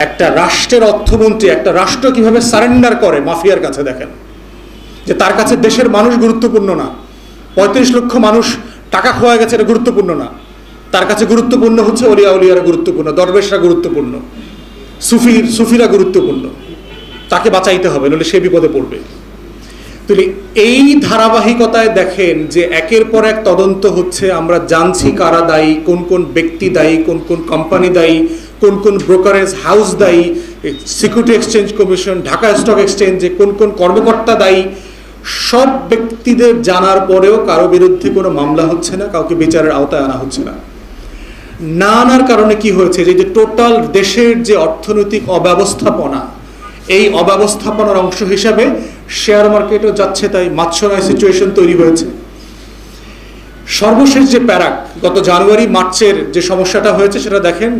একটা রাষ্ট্রের অর্থমন্ত্রী, একটা রাষ্ট্র কীভাবে সারেন্ডার করে, মাফিয়ার কাছে দেখেন। যে তার কাছে দেশের মানুষ গুরুত্বপূর্ণ না। পঁয়ত্রিশ লক্ষ মানুষ টাকা খোয়া গেছে, এটা গুরুত্বপূর্ণ না। তার কাছে গুরুত্বপূর্ণ হচ্ছে অলিয়া উলিয়ারা গুরুত্বপূর্ণ, দরবেশরা গুরুত্বপূর্ণ, সুফির, সুফিরা গুরুত্বপূর্ণ। তাকে বাঁচাইতে হবে, নইলে সে বিপদে পড়বে। তাহলে এই ধারাবাহিকতায় দেখেন যে একের পর এক তদন্ত হচ্ছে, আমরা জানছি কারা দায়ী, কোন কোন ব্যক্তি দায়ী, কোন কোন কোম্পানি দায়ী কোন কোন ব্রোকারেজ হাউস দায়ী security exchange commission Dhaka stock এক্সচেঞ্জে কোন কোন কর্মকর্তা দায়ী, সব ব্যক্তিদের জানার পরেও কারও বিরুদ্ধে কোনো মামলা হচ্ছে না, কাউকে বিচারের আওতায় আনা হচ্ছে না। না আনার কারণে কি হয়েছে? যে টোটাল দেশের যে অর্থনৈতিক অব্যবস্থাপনা, এই অব্যবস্থাপনার অংশ হিসাবে শেয়ার মার্কেটও যাচ্ছে, তাই মাৎসরায় সিচুয়েশন তৈরি হয়েছে। সর্বশেষ যে প্যারাক, গত জানুয়ারি, মার্চের যে সমস্যাটা হয়েছে, সেটা দেখেন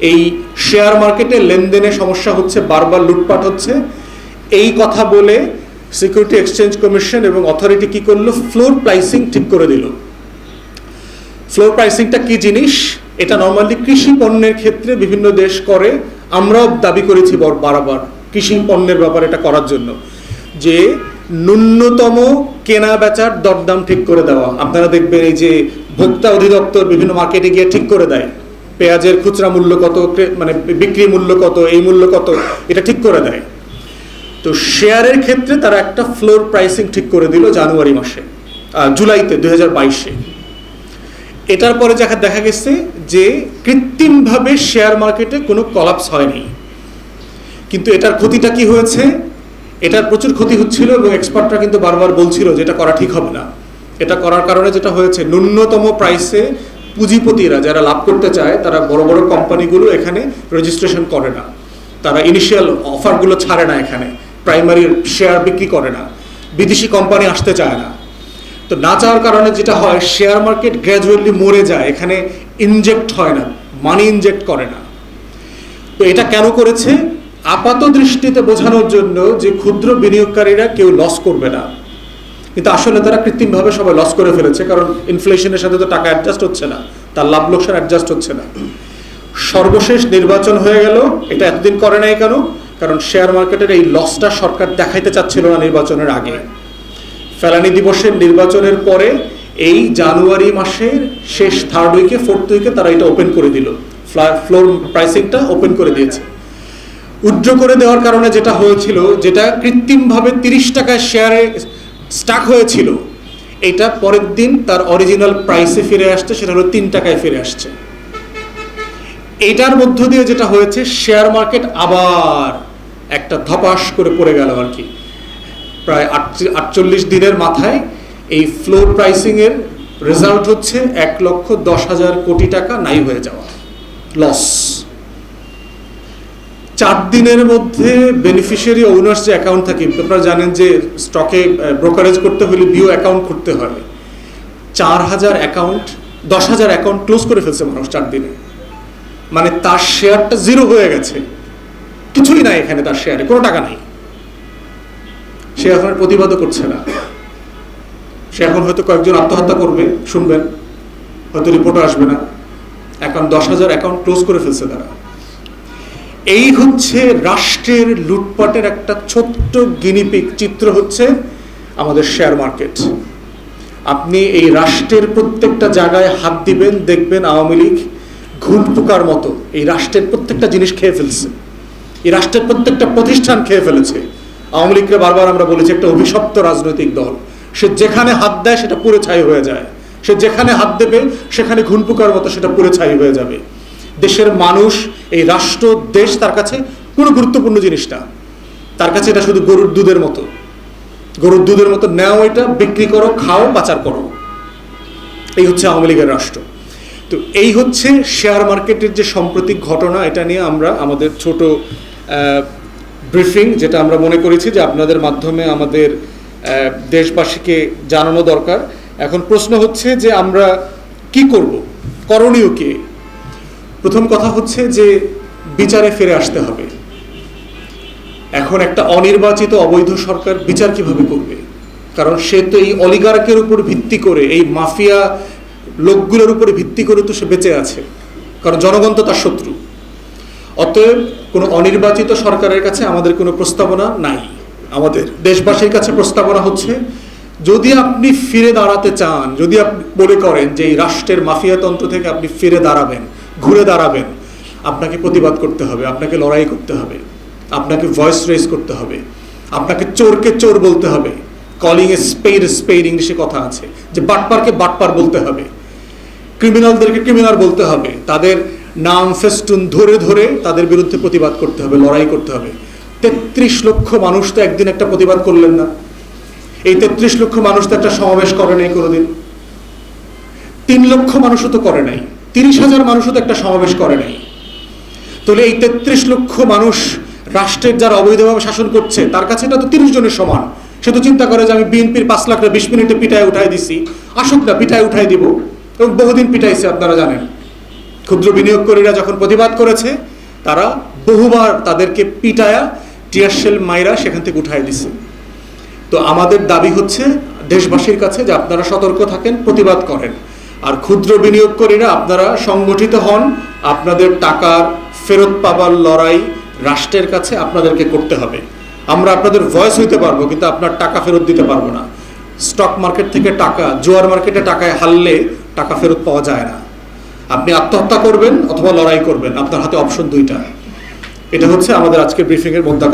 এই শেয়ার মার্কেটে লেনদেনে সমস্যা হচ্ছে, বারবার লুটপাট হচ্ছে। এই কথা বলে সিকিউরিটি এক্সচেঞ্জ কমিশন এবং অথরিটি কি করল? ফ্লোর প্রাইসিং ঠিক করে দিল। ফ্লোর প্রাইসিংটা কি জিনিস? এটা নর্মালি কৃষি পণ্যের ক্ষেত্রে বিভিন্ন দেশ করে। আমরাও দাবি করেছি বর- বারবার কৃষি পণ্যের ব্যাপারে এটা করার জন্য। যে ন্যূনতম কেনা বেচার দরদাম ঠিক করে দেওয়া। আপনারা দেখবেন এই যে ভোক্তা অধিদপ্তর বিভিন্ন মার্কেটে গিয়ে ঠিক করে দেয়। পেঁয়াজের খুচরা মূল্য কত মানে বিক্রি মূল্য কত, এই মূল্য কত, এটা ঠিক করে দেয়। তো শেয়ারের ক্ষেত্রে তারা একটা ফ্লোর প্রাইসিং ঠিক করে দিল জানুয়ারি মাসে জুলাইতে, দুই হাজার বাইশে। এটার পরে দেখা দেখা গেছে যে কৃত্রিমভাবে শেয়ার মার্কেটে কোনো কলাপস হয়নি। কিন্তু এটার ক্ষতিটা কি হয়েছে? এটার প্রচুর ক্ষতি হচ্ছিল এবং এক্সপার্টরা কিন্তু বারবার বলছিল যে এটা করা ঠিক হবে না। এটা করার কারণে যেটা হয়েছে, ন্যূনতম প্রাইসে পুঁজিপতিরা যারা লাভ করতে চায়, তারা বড় বড় কোম্পানিগুলো এখানে রেজিস্ট্রেশন করে না। তারা ইনিশিয়াল অফারগুলো ছাড়ে না এখানে প্রাইমারি শেয়ার বিক্রি করে না, বিদেশি কোম্পানি আসতে চায় না। তো না চাওয়ার কারণে যেটা হয় শেয়ার মার্কেট গ্র্যাজুয়ালি মরে যায়, এখানে ইনজেক্ট হয় না মানি ইনজেক্ট করে না। তো এটা কেন করেছে? আপাত দৃষ্টিতে বোঝানোর জন্য যে ক্ষুদ্র বিনিয়োগকারীরা কেউ লস করবে না। কিন্তু আসলে তারা কৃত্রিমভাবে সবাই লস করে ফেলেছে, কারণ ইনফ্লেশনের সাথে তো টাকা অ্যাডজাস্ট হচ্ছে না, তার লাভ লোকসান অ্যাডজাস্ট হচ্ছে না। সর্বশেষ নির্বাচন হয়ে গেল, এটা এতদিন করে নাই কেন? কারণ শেয়ার মার্কেটের এই লসটা সরকার দেখাইতে চাচ্ছিল না নির্বাচনের আগে। ফেলানি দিবসের নির্বাচনের পরে এই জানুয়ারি মাসের শেষ থার্ড উইকে ফোর্থ উইকে তারা এটা ওপেন করে দিল। ফ্লোর প্রাইসিংটা ওপেন করে দিয়েছে। উজ্জ্ব করে দেওয়ার কারণে যেটা হয়েছিল, যেটা কৃত্রিমভাবে তিরিশ টাকায় শেয়ারে স্টাক হয়েছিল। এটা পরের দিন তার অরিজিনাল প্রাইসে ফিরে আসছে, সেটা হলো তিন টাকায় ফিরে আসছে। এইটার মধ্য দিয়ে যেটা হয়েছে শেয়ার মার্কেট আবার একটা ধপাস করে পড়ে গেল আর কি। প্রায় আটচ- আটচল্লিশ দিনের মাথায় এই ফ্লোর প্রাইসিংয়ের রেজাল্ট হচ্ছে এক লক্ষ দশ হাজার কোটি টাকা নাই হয়ে যাওয়া। লস চার দিনের মধ্যে বেনিফিশিয়ারি ওনার্স যে অ্যাকাউন্ট থাকে, আপনারা জানেন যে স্টকে ব্রোকারেজ করতে হলে বিও অ্যাকাউন্ট করতে হয়। চার হাজার অ্যাকাউন্ট দশ হাজার অ্যাকাউন্ট ক্লোজ করে ফেলছে মানুষ চার দিনে। মানে তার শেয়ারটা জিরো হয়ে গেছে। কিছুই নাই এখানে তার শেয়ারে কোনো টাকা নাই। সে এখন প্রতিবাদও করছে না। সে এখন হয়তো কয়েকজন আত্মহত্যা করবে, শুনবেন। হয়তো রিপোর্টও আসবে না। এখন দশ হাজার অ্যাকাউন্ট ক্লোজ করে ফেলছে তারা। এই হচ্ছে রাষ্ট্রের লুটপাটের একটা ছোট্ট গিনিপিক চিত্র হচ্ছে আমাদের শেয়ার মার্কেট আপনি এই রাষ্ট্রের প্রত্যেকটা জায়গায় হাত দিবেন, দেখবেন আওয়ামী লীগ ঘুম পোকার মতো। এই রাষ্ট্রের প্রত্যেকটা জিনিস খেয়ে ফেলছে। এই রাষ্ট্রের প্রত্যেকটা প্রতিষ্ঠান খেয়ে ফেলেছে। আওয়ামী লীগকে বারবার আমরা বলেছি, একটা অভিশপ্ত রাজনৈতিক দল। সে যেখানে হাত দেয়, সেটা পুরো ছাই হয়ে যায়। সে যেখানে হাত দেবে, সেখানে ঘুন পোকার মতো সেটা পুরো ছাই হয়ে যাবে। দেশের মানুষ, এই রাষ্ট্র, দেশ তার কাছে কোনো গুরুত্বপূর্ণ জিনিস না তার কাছে এটা শুধু গরুর দুধের মতো। গরুর দুধের মতো নেও এটা, বিক্রি করো, খাও, পাচার করো। এই হচ্ছে আওয়ামী লীগের রাষ্ট্র। তো এই হচ্ছে শেয়ার মার্কেটের যে সাম্প্রতিক ঘটনা, এটা নিয়ে আমরা আমাদের ছোট ব্রিফিং যেটা আমরা মনে করেছি যে আপনাদের মাধ্যমে আমাদের দেশবাসীকে জানানো দরকার। এখন প্রশ্ন হচ্ছে যে আমরা কি করব? করণীয় কি? প্রথম কথা হচ্ছে যে বিচারে ফিরে আসতে হবে। এখন একটা অনির্বাচিত অবৈধ সরকার বিচার কীভাবে করবে? কারণ সে তো এই অলিগার্কের উপর ভিত্তি করে, এই মাফিয়া লোকগুলোর উপরে ভিত্তি করে তো সে বেঁচে আছে। কারণ জনগণ তো তার শত্রু। অতএব কোনো অনির্বাচিত সরকারের কাছে আমাদের কোনো প্রস্তাবনা নাই। আমাদের দেশবাসীর কাছে প্রস্তাবনা হচ্ছে, যদি আপনি ফিরে দাঁড়াতে চান, যদি আপনি মনে করেন যে এই রাষ্ট্রের মাফিয়াতন্ত্র থেকে আপনি ফিরে দাঁড়াবেন ঘুরে দাঁড়াবেন। আপনাকে প্রতিবাদ করতে হবে, আপনাকে লড়াই করতে হবে, আপনাকে ভয়েস রেজ করতে হবে, আপনাকে চোরকে চোর বলতে হবে। কলিং এ স্পেড স্পেড ইংলিশে কথা আছে। যে বাটপারকে বাটপার বলতে হবে। ক্রিমিনালদেরকে ক্রিমিনাল বলতে হবে। তাদের নাম ফেস্টুন ধরে ধরে তাদের বিরুদ্ধে প্রতিবাদ করতে হবে, লড়াই করতে হবে। তেত্রিশ লক্ষ মানুষ তো একদিন একটা প্রতিবাদ করলেন না। এই তেত্রিশ লক্ষ মানুষ তো একটা সমাবেশ করে নাই কোনোদিন। তিন লক্ষ মানুষও তো করে নাই। তিরিশ হাজার মানুষও তো একটা সমাবেশ করে নাই। তাহলে এই তেত্রিশ লক্ষ মানুষ রাষ্ট্রের যারা অবৈধভাবে শাসন করছে, তার কাছে এটা তো তিরিশ জনের সমান। সে তো চিন্তা করে যে আমি বিএনপির পাঁচ লাখটা বিশ মিনিটে পিটায় উঠাই দিছি। আসুক না, পিটায় উঠাই দিব। এবং বহুদিন পিটাইছে, আপনারা জানেন। ক্ষুদ্র বিনিয়োগকারীরা যখন প্রতিবাদ করেছে, তারা বহুবার তাদেরকে পিটায়া টিয়ারশেল মাইরা সেখান থেকে উঠাই দিছে। তো আমাদের দাবি হচ্ছে দেশবাসীর কাছে যে আপনারা সতর্ক থাকেন, প্রতিবাদ করেন। আর ক্ষুদ্র বিনিয়োগকারীরা আপনারা সংগঠিত হন, আপনাদের টাকার ফেরত পাবার লড়াই রাষ্ট্রের কাছে আপনাদেরকে করতে হবে। আমরা আপনাদের ভয়েস হইতে পারব, কিন্তু আপনার টাকা ফেরত দিতে পারব না। স্টক মার্কেট থেকে টাকা, জোয়ার মার্কেটে টাকায় হারলে টাকা ফেরত পাওয়া যায় না। আপনি আত্মহত্যা করবেন অথবা লড়াই করবেন, আপনার হাতে অপশন দুইটা। এটা হচ্ছে আমাদের আজকে ব্রিফিংয়ের মোদ্দা